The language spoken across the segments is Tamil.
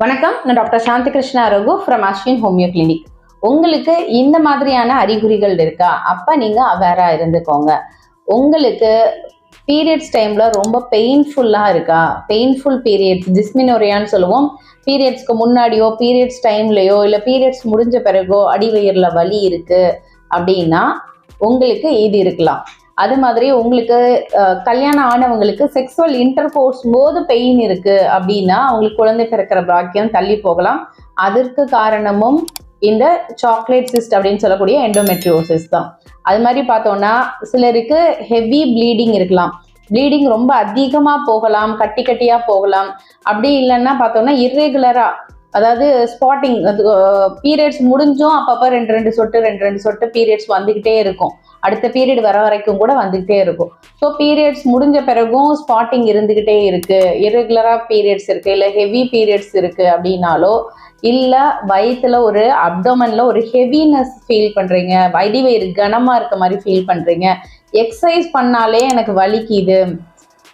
வணக்கம் நான் doctor Shanthi Krishna Raghu from Ashwin homoeo clinic உங்களுக்கு இந்த மாதிரியான அறிகுறிகள் இருக்கா? அப்போ நீங்கள் அவேராக இருந்துக்கோங்க. உங்களுக்கு பீரியட்ஸ் டைமில் ரொம்ப பெயின்ஃபுல்லாக இருக்கா? பெயின்ஃபுல் பீரியட்ஸ் டிஸ்மினோரியான்னு சொல்லுவோம். பீரியட்ஸ்க்கு முன்னாடியோ பீரியட்ஸ் டைம்லையோ இல்லை பீரியட்ஸ் முடிஞ்ச பிறகோ அடிவயிறில் வலி இருக்குது அப்படின்னா உங்களுக்கு இது இருக்கலாம்? அது மாதிரி உங்களுக்கு கல்யாணம் ஆனவங்களுக்கு செக்ஸுவல் இன்டர்கோர்ஸ் போது பெயின் இருக்கு அப்படின்னா அவங்களுக்கு குழந்தை பிறக்கிற பாக்கியம் தள்ளி போகலாம். அதற்கு காரணமும் இந்த சாக்லேட் சிஸ்ட் அப்படின்னு சொல்லக்கூடிய எண்டோமெட்ரியோசிஸ் தான். அது மாதிரி பார்த்தோம்னா சிலருக்கு ஹெவி ப்ளீடிங் இருக்கலாம். ப்ளீடிங் ரொம்ப அதிகமாக போகலாம் கட்டி கட்டியாக போகலாம். அப்படி இல்லைன்னா பார்த்தோம்னா இர்ரெகுலராக அதாவது ஸ்பாட்டிங் அது பீரியட்ஸ் முடிஞ்சும் அப்பப்போ ரெண்டு ரெண்டு சொட்டு ரெண்டு ரெண்டு சொட்டு பீரியட்ஸ் வந்துக்கிட்டே இருக்கும். அடுத்த பீரியட் வர வரைக்கும் கூட வந்துக்கிட்டே இருக்கும். ஸோ பீரியட்ஸ் முடிஞ்ச பிறகும் ஸ்பாட்டிங் இருந்துக்கிட்டே இருக்கு. இரெகுலராக பீரியட்ஸ் இருக்கு இல்லை ஹெவி பீரியட்ஸ் இருக்கு அப்படின்னாலோ இல்லை வயிற்றுல ஒரு அப்டோமனில் ஒரு ஹெவினஸ் ஃபீல் பண்ணுறீங்க வயிறு கனமாக இருக்க மாதிரி ஃபீல் பண்ணுறீங்க எக்ஸசைஸ் பண்ணாலே எனக்கு வலிக்குது.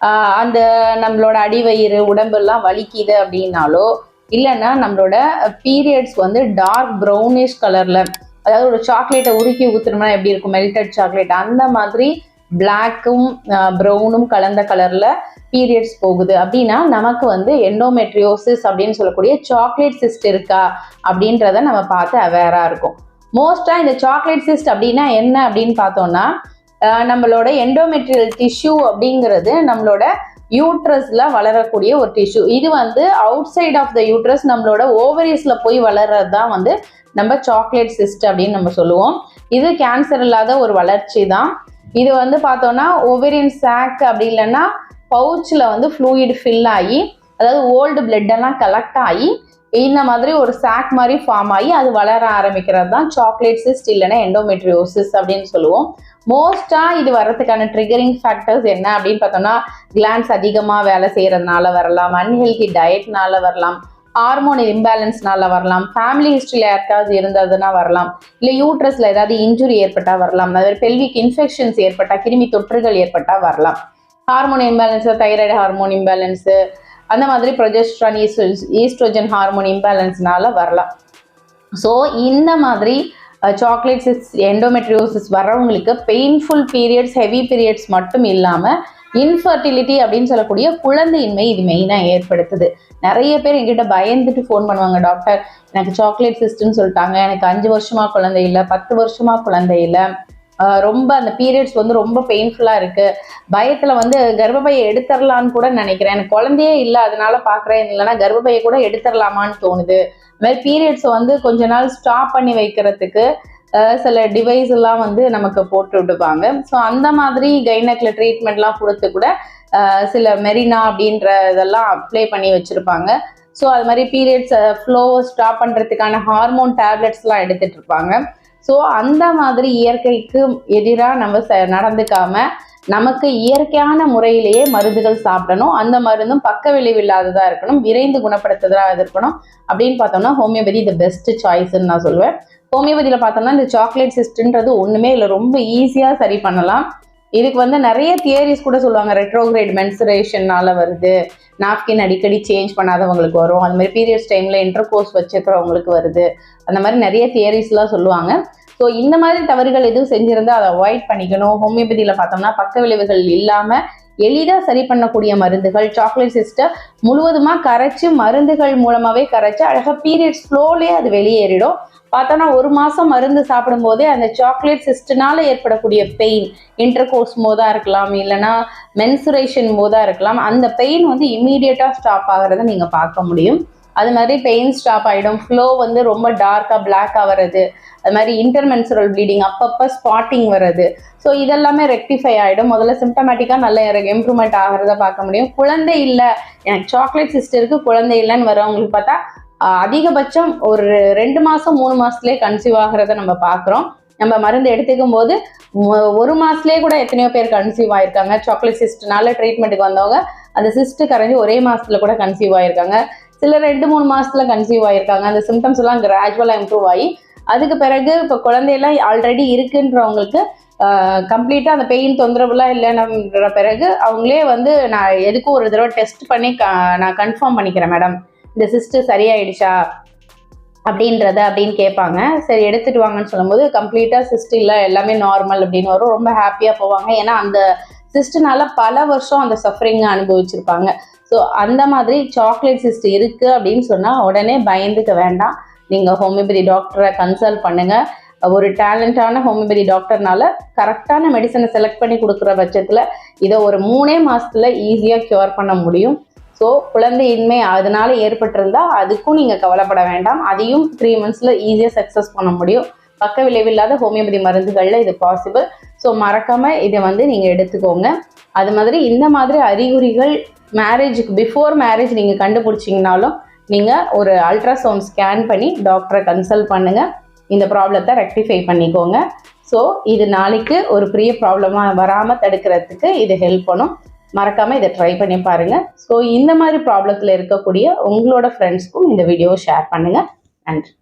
ஆஹ் அந்த நம்மளோட அடிவயிறு உடம்பெல்லாம் வலிக்குது அப்படின்னாலோ இல்லைன்னா நம்மளோட பீரியட்ஸ் வந்து டார்க் ப்ரௌனிஷ் கலரில் அதாவது ஒரு சாக்லேட்டை உருக்கி ஊற்றுனோம்னா எப்படி இருக்கும்? மெல்டட் சாக்லேட் அந்த மாதிரி பிளாக்கும் ப்ரௌனும் கலந்த கலரில் பீரியட்ஸ் போகுது. அப்படின்னா நமக்கு வந்து எண்டோமெட்ரியோசிஸ் அப்படின்னு சொல்லக்கூடிய சாக்லேட் சிஸ்ட் இருக்கா? அப்படின்றத நம்ம பார்த்து அவேராக இருக்கும். மோஸ்ட்டாக இந்த சாக்லேட் சிஸ்ட் அப்படின்னா என்ன அப்படின்னு பார்த்தோம்னா நம்மளோட எண்டோமெட்ரியல் டிஷ்யூ அப்படிங்கிறது நம்மளோட யூட்ரஸ்ல வளரக்கூடிய ஒரு டிஷ்யூ இது வந்து outside of the uterus நம்மளோட ஓவரிஸ்ல போய் வளர்றது தான் வந்து நம்ம சாக்லேட் சிஸ்ட் அப்படின்னு நம்ம சொல்லுவோம். இது கேன்சர் இல்லாத ஒரு வளர்ச்சி தான் இது வந்து பார்த்தோம்னா ஓவரியன் சாக் அப்படி இல்லைன்னா பவுச்சில் வந்து ஃப்ளூயிட் ஃபில் ஆகி அதாவது ஓல்டு blood எல்லாம் கலெக்ட் ஆகி இந்த மாதிரி ஒரு சாக் மாதிரி ஃபார்ம் ஆகி அது வளர ஆரம்பிக்கிறது தான் சாக்லேட் சிஸ்ட் இல்லைன்னா எண்டோமெட்ரியோசிஸ் அப்படின்னு சொல்லுவோம். மோஸ்ட்டாக இது வர்றதுக்கான ட்ரிகரிங் ஃபேக்டர்ஸ் என்ன அப்படின்னு பார்த்தோம்னா கிளான்ஸ் அதிகமாக வேலை செய்கிறதுனால வரலாம் அன்ஹெல்தி டயட்னால வரலாம் ஹார்மோன் இம்பேலன்ஸ்னால வரலாம் ஃபேமிலி ஹிஸ்ட்ரியில் யாருக்காவது இருந்ததுன்னா வரலாம் இல்லை யூட்ரஸில் ஏதாவது இன்ஜுரி ஏற்பட்டால் வரலாம் அதாவது பெல்விக் இன்ஃபெக்ஷன்ஸ் ஏற்பட்டால் கிருமி தொற்றுகள் ஏற்பட்டால் வரலாம். Hormone imbalance thyroid hormone imbalance அந்த மாதிரி ப்ரொஜெஸ்ட்ரான் ஈஸ்ட்ரோஜன் ஹார்மோன் இம்பேலன்ஸ்னால வரலாம். ஸோ இந்த மாதிரி சாக்லேட்ஸ் எண்டோமெட்ரியோசிஸ் வர்றவங்களுக்கு பெயின்ஃபுல் பீரியட்ஸ் ஹெவி பீரியட்ஸ் மட்டும் இல்லாமல் இன்ஃபர்டிலிட்டி அப்படின்னு சொல்லக்கூடிய குழந்தையின்மை இது மெயினாக ஏற்படுத்துது. நிறைய பேர் எங்கிட்ட பயந்துட்டு ஃபோன் பண்ணுவாங்க டாக்டர் எனக்கு சாக்லேட் சிஸ்ட்னு சொல்லிட்டாங்க. எனக்கு அஞ்சு வருஷமாக குழந்தை இல்லை பத்து வருஷமாக குழந்தை இல்லை. ரொம்ப அந்த பீரியட்ஸ் வந்து ரொம்ப பெயின்ஃபுல்லாக இருக்குது பயத்தில் வந்து கர்ப்பப்பையை எடுத்துடலான்னு கூட நினைக்கிறேன். எனக்கு குழந்தையே இல்லை அதனால பார்க்குறேன் இல்லைன்னா கர்ப்பப்பையை கூட எடுத்துடலாமான்னு தோணுது. இந்த மாதிரி பீரியட்ஸை வந்து கொஞ்ச நாள் ஸ்டாப் பண்ணி வைக்கிறதுக்கு சில டிவைஸ் எல்லாம் வந்து நமக்கு போட்டு விடுவாங்க. ஸோ அந்த மாதிரி கைனக்கில் ட்ரீட்மெண்ட்லாம் கொடுத்து கூட சில மெரினா அப்படின்ற இதெல்லாம் அப்ளை பண்ணி வச்சுருப்பாங்க. ஸோ அது மாதிரி பீரியட்ஸ் ஃப்ளோ ஸ்டாப் பண்ணுறதுக்கான ஹார்மோன் டேப்லெட்ஸ்லாம் எடுத்துகிட்டு இருப்பாங்க. ஸோ அந்த மாதிரி இயற்கைக்கு எதிராக நம்ம ச நடந்துக்காம நமக்கு இயற்கையான முறையிலேயே மருந்துகள் சாப்பிடணும். அந்த மருந்தும் பக்க விளைவு இல்லாததாக இருக்கணும். விரைந்து குணப்படுத்துறதா இருக்கணும். அப்படின்னு பார்த்தோம்னா ஹோமியோபதி த பெஸ்ட் சாய்ஸ்ன்னு நான் சொல்லுவேன் ஹோமியோபதியில் பார்த்தோம்னா இந்த சாக்லேட் சிஸ்டன்றது ஒன்றுமே இல்லை. ரொம்ப ஈஸியாக சரி பண்ணலாம். இதுக்கு வந்து நிறைய தியரிஸ் கூட சொல்லுவாங்க. ரெட்ரோகிரேட் மென்சுரேஷன்னால வருது. நாப்கின் அடிக்கடி சேஞ்ச் பண்ணாதவங்களுக்கு வரும். அது மாதிரி பீரியட்ஸ் டைமில் இன்டர்கோர்ஸ் வச்சுக்கிறவங்களுக்கு வருது. அந்த மாதிரி நிறைய தியரிஸ்லாம் சொல்லுவாங்க. ஸோ இந்த மாதிரி தவறுகள் எதுவும் செஞ்சுருந்தால் அதை அவாய்ட் பண்ணிக்கணும். ஹோமியோபதியில் பார்த்தோம்னா பக்க விளைவுகள் இல்லாமல் எளிதாக சரி பண்ணக்கூடிய மருந்துகள் சாக்லேட் சிஸ்டர் முழுவதுமாக கரைச்சி மருந்துகள் மூலமாகவே கரைச்சி அழகாக பீரியட்ஸ் ஃப்ளோலேயே அது வெளியேறிடும். பார்த்தோன்னா ஒரு மாதம் மருந்து சாப்பிடும்போதே அந்த சாக்லேட் சிஸ்டனால் ஏற்படக்கூடிய பெயின் இன்டர்கோர்ஸ் போதாக இருக்கலாம் இல்லைன்னா மென்சுரேஷன் போதாக இருக்கலாம் அந்த பெயின் வந்து இம்மீடியட்டாக ஸ்டாப் ஆகிறத நீங்கள் பார்க்க முடியும். அது மாதிரி பெயின் ஸ்டாப் ஆகிடும் ஃப்ளோ வந்து ரொம்ப டார்க்காக பிளாக்காக வர்றது. அது மாதிரி இன்டர்மென்சுரல் ப்ளீடிங் அப்பப்போ ஸ்பாட்டிங் வர்றது. ஸோ இதெல்லாமே ரெக்டிஃபை ஆகிடும் முதல்ல சிம்டமேட்டிக்காக நல்ல இம்ப்ரூவ்மெண்ட் ஆகிறத பார்க்க முடியும். குழந்தை இல்லை. எனக்கு சாக்லேட் சிஸ்டருக்கு குழந்தை இல்லைன்னு வரவங்களுக்கு பார்த்தா அதிகபட்சம் ஒரு ரெண்டு மாதம் மூணு மாதத்துலேயே கன்சீவ் ஆகிறத நம்ம பார்க்குறோம். நம்ம மருந்து எடுத்துக்கும் போது ஒரு மாதத்துலேயே கூட எத்தனையோ பேர் கன்சீவ் ஆயிருக்காங்க. சாக்லேட் சிஸ்ட்னால ட்ரீட்மெண்ட்டுக்கு வந்தவங்க அந்த சிஸ்ட்டு கரைஞ்சி ஒரே மாதத்தில் கூட கன்சீவ் ஆயிருக்காங்க. சில ரெண்டு மூணு மாதத்தில் கன்சீவ் ஆகியிருக்காங்க அந்த சிம்டம்ஸ் எல்லாம் கிராஜுவலாக இம்ப்ரூவ் ஆகி அதுக்கு பிறகு இப்போ குழந்தையெல்லாம் ஆல்ரெடி இருக்குன்றவங்களுக்கு கம்ப்ளீட்டாக அந்த பெயின் தொந்தரவுலாம் இல்லைன்ற பிறகு அவங்களே வந்து நான் எதுக்கும் ஒரு தடவை டெஸ்ட் பண்ணி க நான் கன்ஃபார்ம் பண்ணிக்கிறேன் மேடம் இந்த சிஸ்டர் சரியாயிடுச்சா? அப்படின்றத அப்படின்னு கேட்பாங்க. சரி எடுத்துட்டு வாங்கன்னு சொல்லும்போது கம்ப்ளீட்டாக சிஸ்ட் இல்லை எல்லாமே நார்மல் அப்படின்னு வரும். ரொம்ப ஹாப்பியாக போவாங்க. ஏன்னா அந்த சிஸ்டனால பல வருஷம் அந்த சஃபரிங்கை அனுபவிச்சிருப்பாங்க. ஸோ அந்த மாதிரி சாக்லேட் சிஸ்ட் இருக்குது அப்படின்னு சொன்னால் உடனே பயந்துக்க வேண்டாம். நீங்கள் ஹோமியோபதி டாக்டரை கன்சல்ட் பண்ணுங்கள் ஒரு டேலண்டான ஹோமியோபதி டாக்டர்னால கரெக்டான மெடிசனை செலக்ட் பண்ணி கொடுக்குற பட்சத்தில் இதை ஒரு மூணே மாதத்தில் ஈஸியாக க்யூர் பண்ண முடியும். ஸோ குழந்தையின்மை அதனால ஏற்பட்டிருந்தால் அதுக்கும் நீங்கள் கவலைப்பட வேண்டாம். அதையும் த்ரீ மந்த்ஸில் ஈஸியாக சக்ஸஸ் பண்ண முடியும். பக்க விளைவில்லாத ஹோமியோபதி மருந்துகளில் இது பாசிபிள் ஸோ மறக்காமல் இதை வந்து நீங்கள் எடுத்துக்கோங்க. அது மாதிரி இந்த மாதிரி அறிகுறிகள் மேரேஜுக்கு பிஃபோர் மேரேஜ் நீங்கள் கண்டுபிடிச்சிங்கனாலும் நீங்கள் ஒரு அல்ட்ராசவுண்ட் ஸ்கேன் பண்ணி டாக்டரை கன்சல்ட் பண்ணுங்கள் இந்த ப்ராப்ளத்தை ரெக்டிஃபை பண்ணிக்கோங்க. ஸோ இது நாளைக்கு ஒரு பெரிய ப்ராப்ளமாக வராமல் தடுக்கிறதுக்கு இது ஹெல்ப் பண்ணும். மறக்காமல் இதை ட்ரை பண்ணி பாருங்கள் ஸோ இந்த மாதிரி ப்ராப்ளத்தில் இருக்கக்கூடிய உங்களோட ஃப்ரெண்ட்ஸ்க்கும் இந்த வீடியோவை ஷேர் பண்ணுங்கள் நன்றி.